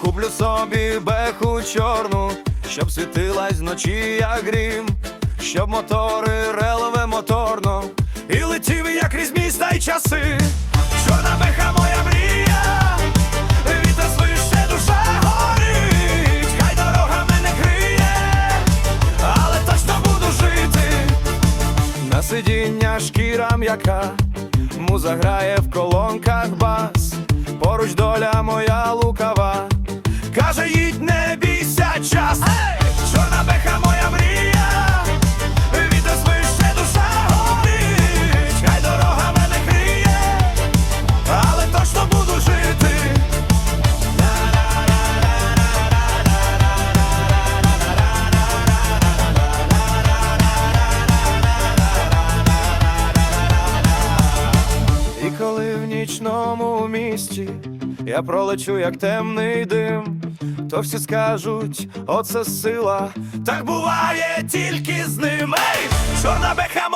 Куплю собі беху чорну, щоб світилась вночі, як грім, щоб мотори релове моторно, і летів як крізь міста й часи. Чорна беха моя мрія, вітер свище душа горить, хай дорога мене криє, але точно буду жити. На сидіння шкіра м'яка, муза грає в колонках бас, поруч доля моя лукава, каже, їдь, не бійся час. Чорна нічному місті. Я пролечу, як темний дим, то всі скажуть, оце сила, так буває тільки з ними. Чорна беха